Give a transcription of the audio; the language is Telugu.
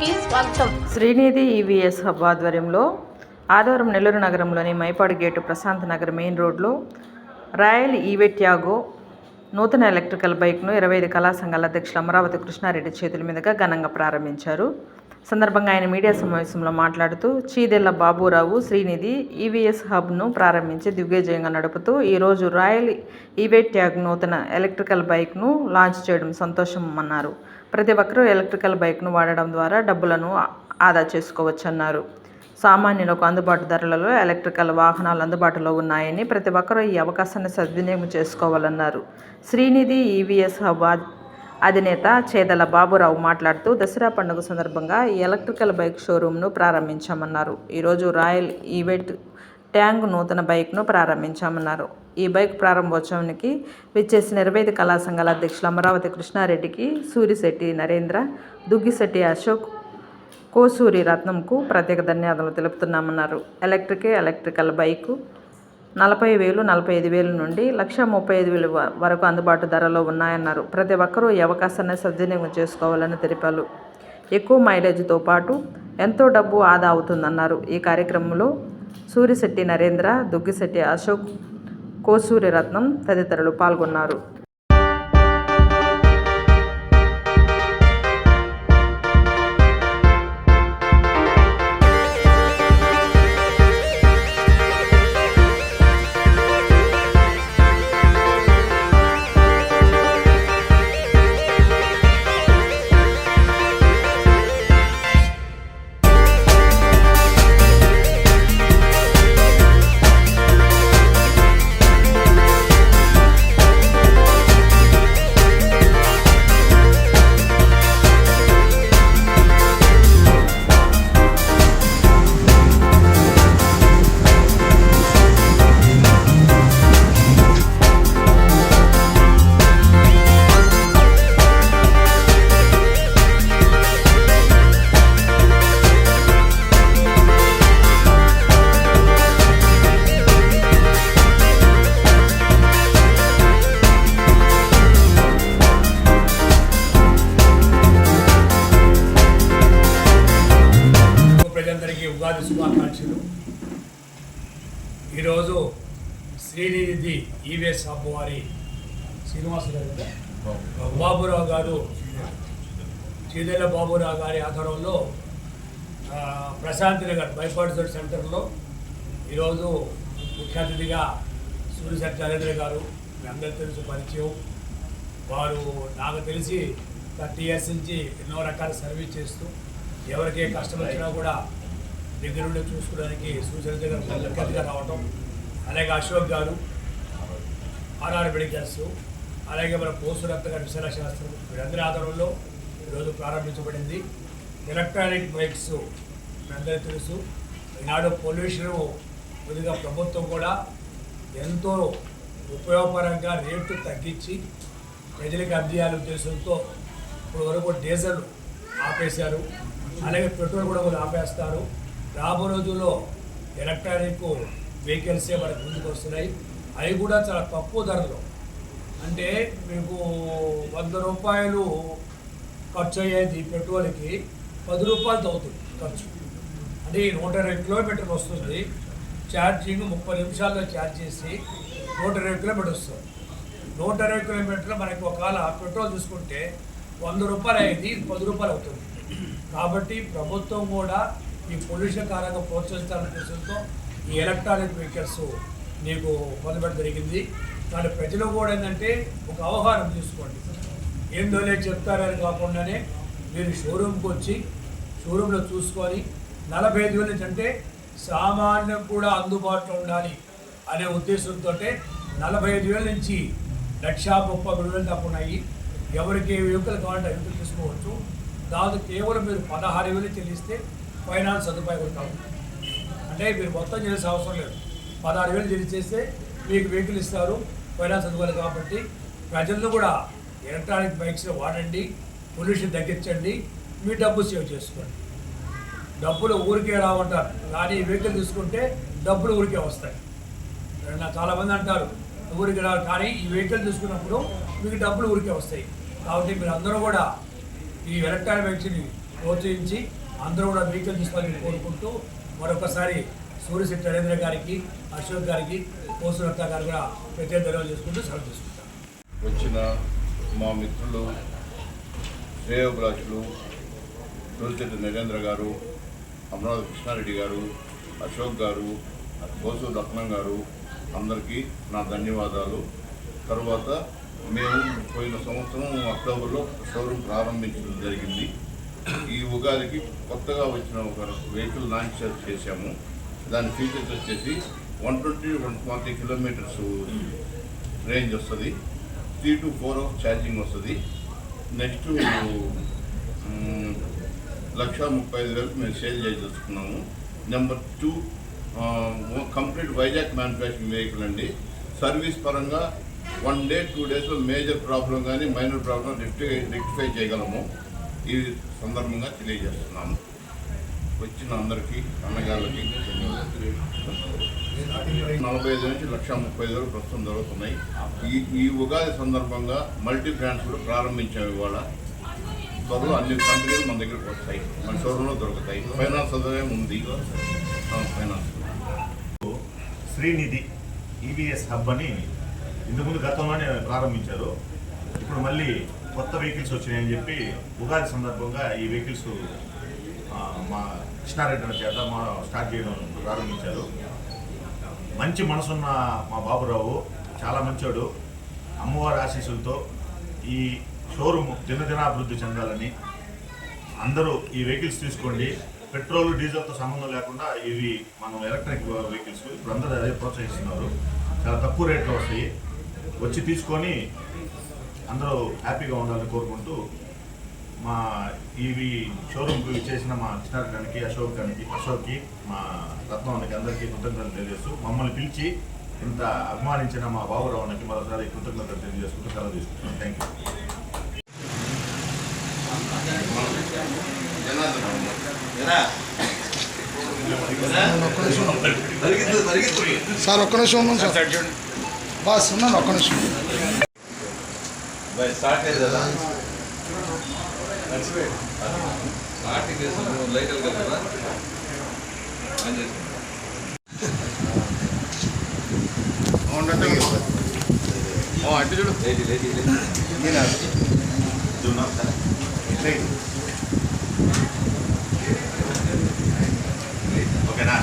కి స్వాగతం. శ్రీనిధి ఈవీఎస్ హబ్ ఆధ్వర్యంలో ఆదివారం నెల్లూరు నగరంలోని మైపాడు గేటు ప్రశాంత్ నగర్ మెయిన్ రోడ్లో రాయల్ ఈవెట్యాగో నూతన ఎలక్ట్రికల్ బైక్ను ఇరవై ఐదు కళా సంఘాల అధ్యక్షులు అమరావతి కృష్ణారెడ్డి చేతుల మీదుగా ఘనంగా ప్రారంభించారు. సందర్భంగా ఆయన మీడియా సమావేశంలో మాట్లాడుతూ చీదెల్ల బాబురావు శ్రీనిధి ఈవీఎస్ హబ్ను ప్రారంభించి దిగ్విజయంగా నడుపుతూ ఈరోజు రాయల్ ఈవెట్యాగ్ నూతన ఎలక్ట్రికల్ బైక్ను లాంచ్ చేయడం సంతోషం అన్నారు ప్రతి ఒక్కరూ ఎలక్ట్రికల్ బైక్ను వాడడం ద్వారా డబ్బులను ఆదా చేసుకోవచ్చన్నారు. సామాన్యులకు అందుబాటు ధరలలో ఎలక్ట్రికల్ వాహనాలు అందుబాటులో ఉన్నాయని ప్రతి ఒక్కరూ ఈ అవకాశాన్ని సద్వినియోగం చేసుకోవాలన్నారు. శ్రీనిధి ఈవీఎస్ హబ్ అధినేత చేదల బాబురావు మాట్లాడుతూ దసరా పండుగ సందర్భంగా ఈ ఎలక్ట్రికల్ బైక్ షోరూంను ప్రారంభించామన్నారు. ఈరోజు రాయల్ ఈవెంట్ ట్యాంగ్ నూతన బైక్ను ప్రారంభించామన్నారు. ఈ బైక్ ప్రారంభోత్సవానికి విచ్చేసిన ఇరవై ఐదు కళా సంఘాల అధ్యక్షులు అమరావతి కృష్ణారెడ్డికి సూరిశెట్టి నరేంద్ర దుగ్గిశెట్టి అశోక్ కోసూరి రత్నంకు ప్రత్యేక ధన్యవాదాలు తెలుపుతున్నామన్నారు. ఎలక్ట్రికే ఎలక్ట్రికల్ బైకు నలభై వేలు నలభై ఐదు వేల నుండి లక్ష ముప్పై ఐదు వేలు వ- వరకు అందుబాటు ధరలో ఉన్నాయన్నారు. ప్రతి ఒక్కరూ ఈ అవకాశాన్ని సద్వినియోగం చేసుకోవాలని తెలిపారు. ఎక్కువ మైలేజ్తో పాటు ఎంతో డబ్బు ఆదా అవుతుందన్నారు. ఈ కార్యక్రమంలో సూరిశెట్టి నరేంద్ర దుగ్గిశెట్టి అశోక్ కోసూరి రత్నం తదితరులు పాల్గొన్నారు. శ్రీనిధి ఈవీఎస్ హబ్ వారి శ్రీనివాస గారు? బాబురావు గారు చీదెల బాబురావు గారి ఆధ్వర్యంలో ఆ, ప్రశాంత్ నగర్ బైపాడ్ సెంటర్లో ఈరోజు ముఖ్య అతిథిగా సూర్యశక్తి నరేంద్ర గారు మీ అందరికీ తెలుసు పరిచయం వారు నాకు తెలిసి థర్టీ ఇయర్స్ నుంచి ఎన్నో రకాల సర్వీస్ చేస్తూ ఎవరికి కష్టం వచ్చినా కూడా దగ్గరుండి చూసుకోవడానికి సూచన దగ్గర రావటం అలాగే అశోక్ గారు ఆర్ఆర్ మెడికల్స్ అలాగే మన పోసురత్న విశాల శాస్త్రం వీరందరి ఆధారంలో ఈరోజు ప్రారంభించబడింది. ఎలక్ట్రానిక్ బైక్స్ మీ తెలుసు. ఈనాడు పొల్యూషన్ కొద్దిగా ప్రభుత్వం కూడా ఎంతో ఉపయోగపరంగా రేటు తగ్గించి ప్రజలకు అందియాల ఉద్దేశంతో ఇప్పుడు వరకు డీజిల్ ఆపేశారు. అలాగే పెట్రోల్ కూడా ఆపేస్తారు. రాబో రోజుల్లో ఎలక్ట్రానిక్ వెహికల్సే మనకు ముందుకు వస్తున్నాయి. అవి కూడా చాలా తక్కువ ధరలో. అంటే మీకు వంద రూపాయలు ఖర్చు అయ్యేది పెట్రోల్కి పది రూపాయలతో అవుతుంది ఖర్చు. అంటే నూట ఇరవై కిలోమీటర్లు వస్తుంది. ఛార్జింగ్ ముప్పై నిమిషాల్లో ఛార్జ్ చేసి నూట ఇరవై కిలోమీటర్ వస్తుంది. నూట ఇరవై కిలోమీటర్లు మనకి ఒకవేళ పెట్రోల్ చూసుకుంటే వంద రూపాయలు అయ్యేది ఇది పది రూపాయలు అవుతుంది. కాబట్టి ప్రభుత్వం కూడా ఈ పొల్యూషన్ కారంగా ప్రోత్సహించాలనే ఉద్దేశంతో ఈ ఎలక్ట్రానిక్ వెహికల్స్ నీకు పొందబడి జరిగింది. దాని ప్రజలు కూడా ఏంటంటే ఒక అవగాహన తీసుకోండి. ఏందో లేదు చెప్తారని కాకుండానే మీరు షోరూమ్కి వచ్చి షోరూంలో చూసుకొని నలభై ఐదు వేలు నుంచి అంటే సామాన్యం కూడా అందుబాటులో ఉండాలి అనే ఉద్దేశంతో నలభై ఐదు వేల నుంచి లక్షా ముప్పై మూడు వేలు దాకా ఉన్నాయి. ఎవరికి ఏ వెహికల్ కావాలంటే వెహికల్ తీసుకోవచ్చు. దాదాపు కేవలం మీరు పదహారు వేలు చెల్లిస్తే ఫైనాన్స్ సదుపాయం కూడా అంటే మీరు మొత్తం చేసే అవసరం లేదు. పదహారు వేలు చేస్తే మీకు వెహికల్ ఇస్తారు ఫైనాన్స్ సదుపాయాలు కాబట్టి ప్రజలను కూడా ఎలక్ట్రానిక్ బైక్స్ వాడండి పొల్యూషన్ తగ్గించండి మీ డబ్బు సేవ్ చేసుకోండి. డబ్బులు ఊరికే రావంటారు కానీ వెహికల్ తీసుకుంటే డబ్బులు ఊరికే వస్తాయి. చాలామంది అంటారు ఊరికి రావు కానీ ఈ వెహికల్ తీసుకున్నప్పుడు మీకు డబ్బులు ఊరికే వస్తాయి. కాబట్టి మీరు అందరూ కూడా ఈ ఎలక్ట్రానిక్ బైక్స్ని ప్రోత్సహించి అందరూ కూడా వెహికల్ తీసుకోవాలని కోరుకుంటూ మరొకసారి సూర్యశెట్టి నరేంద్ర గారికి అశోక్ గారికి కోసురత్త గారు కూడా ప్రత్యేక ధన్యవాదాలు చేసుకుంటూ సెలవు తీసుకుంటాం. వచ్చిన మా మిత్రులు శ్రేయోభిలాషులు సూర్యశెట్టి నరేంద్ర గారు అమరావతి కృష్ణారెడ్డి గారు అశోక్ గారు కోసూరు రత్నం గారు అందరికీ నా ధన్యవాదాలు. తరువాత మేము పోయిన సంవత్సరం అక్టోబర్లో షోరూమ్ ప్రారంభించడం జరిగింది. ఈ ఉగాదికి కొత్తగా వచ్చిన ఒక వెహికల్ లాంచ్ చేశాము. దాని ఫీచర్స్ వచ్చేసి one twenty one forty kilometers range వస్తుంది. Three to four hours charging వస్తుంది. నెక్స్ట్ లక్ష ముప్పై ఐదు వేలకు మేము sale చేయదలుచుకున్నాము number two complete Vizag manufacturing vehicle అండి. సర్వీస్ పరంగా వన్ డే టూ డేస్లో మేజర్ ప్రాబ్లం కానీ మైనర్ ప్రాబ్లం రెక్టిఫై రెక్టిఫై చేయగలము. ఈ సందర్భంగా తెలియజేస్తున్నాము. వచ్చిన అందరికీ అన్నగాళ్ళకి నలభై ఐదు నుంచి లక్ష ముప్పై ఐదు వరకు ప్రస్తుతం జరుగుతున్నాయి. ఈ ఈ ఉగాది సందర్భంగా మల్టీ బ్రాండ్స్ కూడా ప్రారంభించాము ఇవాళ. త్వరలో అన్ని కంపెనీలు మన దగ్గరకు వస్తాయి. మన షోరూంలో దొరుకుతాయి. ఫైనాన్స్ సదుపాయం ఉంది. ఫైనాన్స్. శ్రీనిధి ఈవీఎస్ హబ్ అని ఇంతకుముందు గతంలోనే ప్రారంభించారు. ఇప్పుడు మళ్ళీ కొత్త వెహికల్స్ వచ్చినాయని చెప్పి ఉగాది సందర్భంగా ఈ వెహికల్స్ మా కృష్ణారెడ్డి చేత మా స్టార్ట్ చేయడం ప్రారంభించారు. మంచి మనసున్న మా బాబురావు చాలా మంచోడు. అమ్మవారి ఆశీస్సులతో ఈ షోరూమ్ దినదినాభివృద్ధి చెందాలని అందరూ ఈ వెహికల్స్ తీసుకోండి. పెట్రోల్ డీజిల్తో సంబంధం లేకుండా ఇవి మనం ఎలక్ట్రిక్ వెహికల్స్ ఇప్పుడు అందరూ అదే ప్రోత్సహిస్తున్నారు. చాలా తక్కువ రేట్లో వస్తాయి. వచ్చి తీసుకొని అందరూ హ్యాపీగా ఉండాలని కోరుకుంటూ మా ఇవి షోరూమ్కి చేసిన మా కృష్ణారెడ్డికి అశోక్ గారికి అశోక్కి మా రత్నానికి అందరికీ కృతజ్ఞతలు తెలియజేస్తూ మమ్మల్ని పిలిచి ఇంత అభిమానించిన మా బాబురావునికి మరోసారి కృతజ్ఞతలు తెలియజేసుకుంటూ సెలవు తీసుకుంటున్నాను థ్యాంక్ యూ సార్ ఒక్క నిమిషం ఉన్నాం సార్. బాస్ ఉన్నాను ఒక్క నిమిషం. స్టార్ట్ అయ్యేది కదా స్టార్టింగ్ చేసిన లైట్ వెళ్తారు కదా? ఆన్ చేసి అంటే చూడు. లేచి లేచి లేచి ఓకేనా?